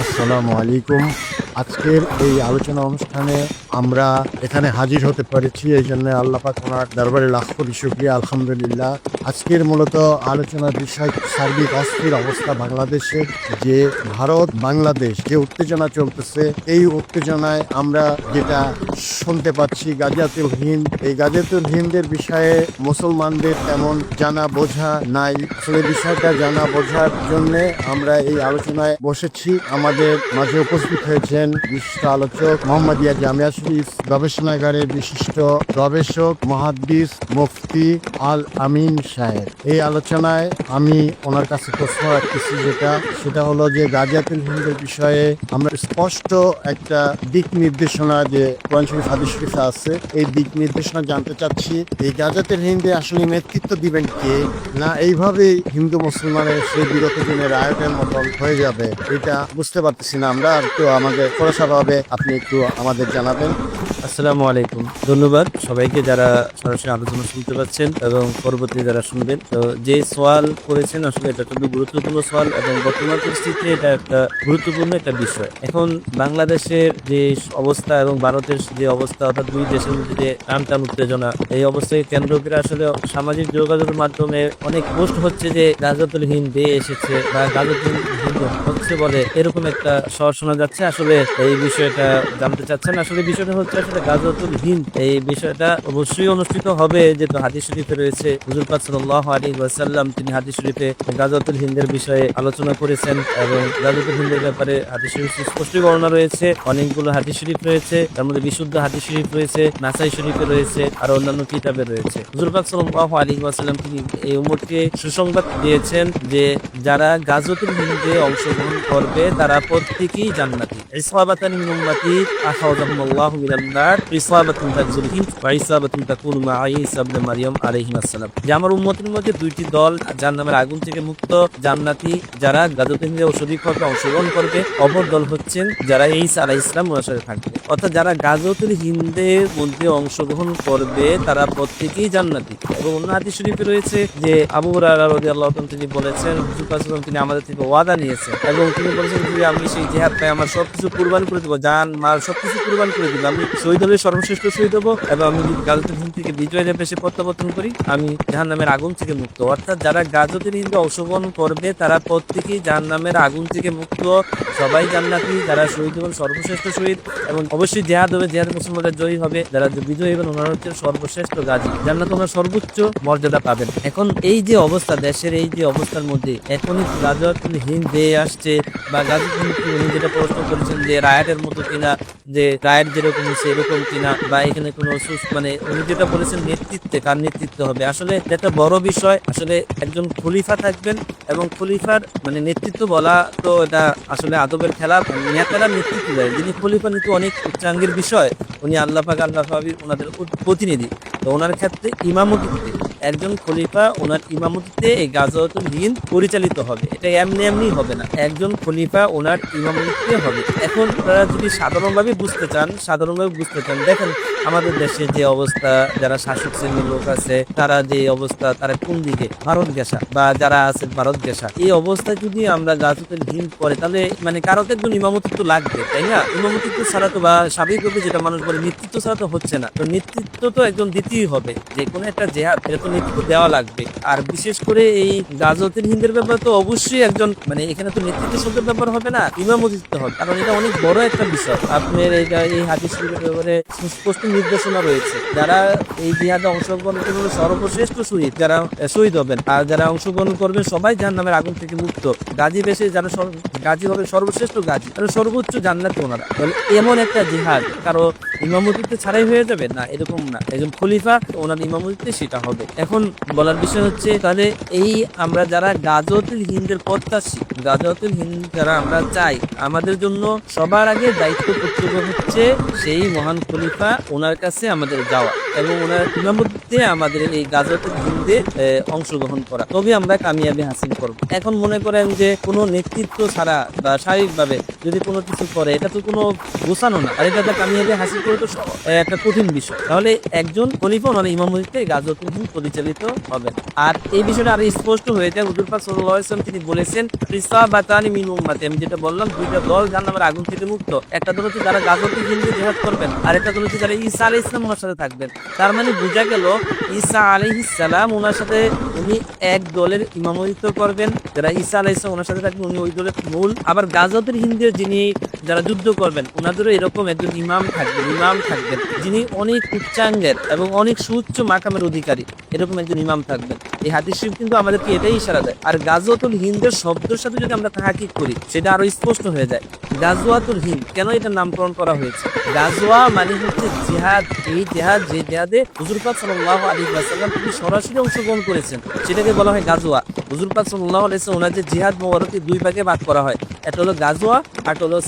আসসালামু আলাইকুম। আজকের এই আলোচনা অনুষ্ঠানে আমরা এখানে হাজির হতে পেরেছি, এই জন্য আল্লাহ পাক ওনার দরবারে লাখ কোটি শুক্রিয়া, আলহামদুলিল্লাহ। আজকের মূলত আলোচনার বিষয় সার্বিক অস্থির অবস্থা বাংলাদেশের, যে ভারত, বাংলাদেশ যে উত্তেজনা চলতেছে, এই উত্তেজনায় আমরা যেটা শুনতে পাচ্ছি গাজিয়াতুল হিন্দ, এই গাজিয়াতুল হিন্দের বিষয়ে মুসলমানদের তেমন জানা বোঝা নাই। আসলে বিষয়টা জানা বোঝার জন্য আমরা এই আলোচনায় বসেছি। আমাদের মাঝে উপস্থিত হয়েছেন বিশিষ্ট আলোচক মোহাম্মদিয়া জামিয়া শরীফ গবেষণাগারের বিশিষ্ট গবেষক মহাদ্দিস মুফতি আল আমিন সাহেব। এই আলোচনায় আমি ওনার কাছে প্রশ্ন রাখতেছি যেটা, সেটা হলো যে গাজিয়াতুল হিন্দের বিষয়ে আমরা স্পষ্ট একটা দিক নির্দেশনা যে কোরআন শরীফ, হাদিস শরীফে আছে। এই দিক নির্দেশনা জানতে চাচ্ছি, এই গাজাতের হিন্দে আসলে নেতৃত্ব দিবেন কে? না এইভাবেই হিন্দু মুসলমানের সেই বিগত দিনের আয়োগের মতন হয়ে যাবে? এটা বুঝতে পারতেছি না আমরা, আর তো আমাদের খোলাসাভাবে আপনি একটু আমাদের জানাবেন। আসসালামু আলাইকুম। ধন্যবাদ সবাইকে যারা সরাসরি আলোচনা শুনতে পাচ্ছেন এবং পরবর্তী যারা শুনবেন। তো যে সোয়াল করেছেন, আসলে এটা খুবই গুরুত্বপূর্ণ সোয়াল এবং বর্তমান পরিস্থিতিতে এটা একটা গুরুত্বপূর্ণ একটা বিষয়। এখন বাংলাদেশের যে অবস্থা এবং ভারতের যে অবস্থা, অর্থাৎ দুই দেশের মধ্যে যে টান টান উত্তেজনা, এই অবস্থাকে কেন্দ্র করে আসলে সামাজিক যোগাযোগের মাধ্যমে অনেক পোস্ট হচ্ছে যে গাজতুল হিন্দ এসেছে বা গাজতুল হচ্ছে বলে এরকম একটা স্বর শোনা যাচ্ছে। আসলে এই বিষয়টা জানতে চাচ্ছেন। আসলে বিষয়টা হচ্ছে আসলে গাজতুল হিন্দ এই বিষয়টা অবশ্যই অনুষ্ঠিত হবে যেহেতু হাদিস শরীফে রয়েছে, হুজুর পাক সাল্লাল্লাহু আলাইহি ওয়াসাল্লাম, তিনি হাদিস শরীফে গাজতুল হিন্দের বিষয়ে আলোচনা করেছেন এবং গাজতুল হিন্দের ব্যাপারে হাদিস শরীফ স্পষ্টই বর্ণনা রয়েছে, অনেকগুলো হাদিস শরীফ রয়েছে, তার মধ্যে বিশুদ্ধ হাদিস শরীফ রয়েছে, নাসাই শরীফে রয়েছে, আর অন্যান্য কিতাবে রয়েছে। হুজুর পাক সাল্লাল্লাহু আলাইহি ওয়াসাল্লাম তিনি এই উম্মতকে সুসংবাদ দিয়েছেন যে যারা গাজতুল হিন্দে অংশগ্রহণ করবে, তারা প্রত্যেকেই জান্নাতি। ইসহাবাতান মিন উম্মতি আখাউযাহুমুল্লাহু মিনান যে আমার মধ্যে দুইটি দল আগুন থেকে মুক্ত, জান্নাতি যারা শরীক অংশগ্রহণ করবে, অপর দল হচ্ছেন যারা থাকবে। অর্থাৎ যারা গাজতুল হিন্দের মধ্যে অংশগ্রহণ করবে, তারা প্রত্যেকেই জান্নাতি। এবং অন্য হাদিস শরীফে রয়েছে যে আবু রাদিয়াল্লাহু তাআলা তিনি বলেছেন তিনি আমাদের থেকে ওয়াদা নিয়েছেন। এবং তিনি বলেছেন যে আমি সেই জিহাদ পাই, আমার সবকিছু কুরবান করে দেবো, জান, মাল সবকিছু কুরবান করে দিব। আমি শহীদ হলে সর্বশ্রেষ্ঠ শহীদ হব এবং আমি যদি গাজতুল থেকে বিজয় রেপে সে প্রত্যাবর্তন করি। আমি জাহান্নামের আগুন থেকে মুক্ত। অর্থাৎ যারা গাজতুল হিন্দে অংশগ্রহণ করবে, তারা প্রত্যেকেই জাহান্নামের আগুন থেকে মুক্ত। সবাই জান্নাতি, যারা শহীদ হবেন, সর্বশ্রেষ্ঠ শহীদ এবং অবশ্যই জেহাদ হবে, জেহাদ মুসলমানরা জয়ী হবে। যারা বিজয়ী হবেন, ওনারা হচ্ছে সর্বশ্রেষ্ঠ গাজী। জান্নাত ওনার সর্বোচ্চ মর্যাদা পাবেন। এখন এই যে অবস্থা, দেশের এই যে অবস্থার মধ্যে, এখনই গাজতুল হিন্দ দিয়ে আসছে বা উনি যেটা প্রশ্ন করেছেন যে রায়াটের মতো কিনা, যে রায়াট যেরকম হচ্ছে এরকম কিনা বা এখানে কোনো সুস্থ মানে উনি যেটা বলেছেন নেতৃত্বে, কার নেতৃত্ব হবে? আসলে একটা বড় বিষয়। আসলে একজন খলিফা থাকবেন এবং খলিফার মানে নেতৃত্ব বলা তো এটা আসলে আদবের খেলা। নেতারা নেতৃত্ব দেয়। যিনি খলিফা নিতে অনেক উচ্চাঙ্গের বিষয়। উনি আল্লাহ পাক, আল্লাহ ওনাদের প্রতিনিধি। তো ওনার ক্ষেত্রে ইমামতিতে একজন খলিফা, ওনার ইমামতিতে এই গাজওয়াতুল হিন্দ পরিচালিত হবে। এটা এমনি এমনি হবে না। একজন খলিফা, ওনার ইমামতিতে হবে। এখন তারা যদি সাধারণভাবে বুঝতে চান, সাধারণভাবে বুঝতে চান, দেখেন আমাদের দেশে যে অবস্থা, যারা শাসক শ্রেণির লোক আছে, তারা যে অবস্থা, তারা কোন দিকে? ভারত গেসা, বা যারা আছে ভারত গেসা। এই অবস্থা যদি আমরা গাজওয়াতুল হিন্দ করে তাহলে মানে কারও তো একজন ইমামতিত্ব লাগবে, তাই না? ইমামতিত্ব ছাড়া তো বা স্বাভাবিকভাবে যেটা মানুষ বলে নেতৃত্ব ছাড়া তো হচ্ছে না। তো নেতৃত্ব তো একজন দিতেই হবে। যে কোনো একটা জেহাদ, এটা তো নেতৃত্ব দেওয়া লাগবে। আর বিশেষ করে এই গাজওয়াতুল হিন্দের ব্যাপারে তো অবশ্যই একজন মানে এখানে তো নেতৃত্ব শব্দের ব্যাপার হবে না, ইমামতিত্ব হবে। কারণ এটা অনেক বড় একটা বিষয়। আপনার এইটা, এই হাদিস ব্যাপারে সুস্পষ্ট নির্দেশনা রয়েছে। যারা এই জিহাদে অংশগ্রহণ করবে, সর্বশ্রেষ্ঠ শহীদ যারা শহীদ হবেন। আর যারা অংশগ্রহণ করবেন সবাই জাহান্নামের আগুন থেকে মুক্ত। গাজী বেশে যারা গাজী হবে সর্বশ্রেষ্ঠ গাজী। তারা সর্বোচ্চ জান্নাতি ওনারা। তাহলে এমন একটা জিহাদ, কারও ইমামতিতে ছাড়াই হয়ে যাবে? না, এরকম না। একজন খলিফা, ওনার ইমামতিতে সেটা হবে। এখন বলার বিষয় হচ্ছে, তাহলে এই আমরা যারা গাজতুল হিন্দের প্রত্যাশী গাজতুল হিন্দ যারা আমরা চাই, আমাদের জন্য সবার আগে দায়িত্ব কর্তব্য হচ্ছে সেই মহান খলিফা, ওনার কাছে আমাদের যাওয়া। এবং ওনার ইমামতিতে আমাদের এই গাজতের হিন্দে অংশগ্রহণ করা। তবে আমরা কামিয়াবি হাসিল করব। এখন মনে করেন যে কোনো নেতৃত্ব ছাড়া বা স্বাভাবিকভাবে যদি কোনো কিছু করে, এটা তো কোনো গোছানো না। আর এটাতে কামিয়াবি হাসিল করে তো একটা কঠিন বিষয়। তাহলে একজন খলিফা ওনার ইমামতিতে গাজতুল হিন্দ পরিচালিত হবে। আর এই বিষয়টা আরও স্পষ্ট হয়ে যায়। হুজুর পাক সাল্লাল্লাহু তিনি বলেছেন, রিসাবাতানি মিন উম্মতি আমি যেটা বললাম, দুইটা দল জাহান্নামের আগুন থেকে মুক্ত। একটা দল হচ্ছে যারা গাজতুল হিন্দে জিহাদ করবেন, আর একটা দল হচ্ছে যারা ঈসা আলাইহিস সালাম ওনার সাথে থাকবেন। তার মানে বোঝা গেল ঈসা আলাইহিস সালাম ওনার সাথে উনি এক দলের ইমামতিত্ব করবেন। যারা ঈসা আলাইহিস সালাম ওনার সাথে থাকবেন, উনি ওই দলের মূল। আবার গাজতুল হিন্দের যিনি যারা যুদ্ধ করবেন ওনাদেরও এরকম একজন ইমাম থাকবেন ইমাম থাকবেন। যিনি অনেক উচ্চাঙ্গের এবং অনেক সুউচ্চ মাকামের অধিকারী, এরকম একজন ইমাম থাকবেন। এই হাদিস শরীফ কিন্তু আমাদেরকে এটাই ইশারা দেয়। আর গাজওয়াতুল হিন্দের শব্দের সাথে যদি আমরা তাহাকিক করি, সেটা আরও স্পষ্ট হয়ে যায়। গাজওয়াতুল হিন্দ, কেন এটা নামকরণ করা হয়েছে? গাজওয়া মানে হচ্ছে জিহাদ। এই জিহাদ যে জিহাদে হুজুরপাদ সাল্লাহ আলী আসাল্লাম তিনি সরাসরি অংশগ্রহণ করেছেন। সেটাকে বলা হয় গাজোয়া হুজুরপাদ সাল্লাহ আলী ওনার যে জিহাদ মোবারককে দুই ভাগে ভাগ করা হয়। একটা হলো গাজোয়া আর হলো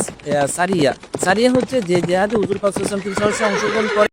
সারিয়া। সারিয়া হচ্ছে যে জিহাদে হুজুরপাদ সাল্লাম তিনি সরাসরি অংশগ্রহণ করেন।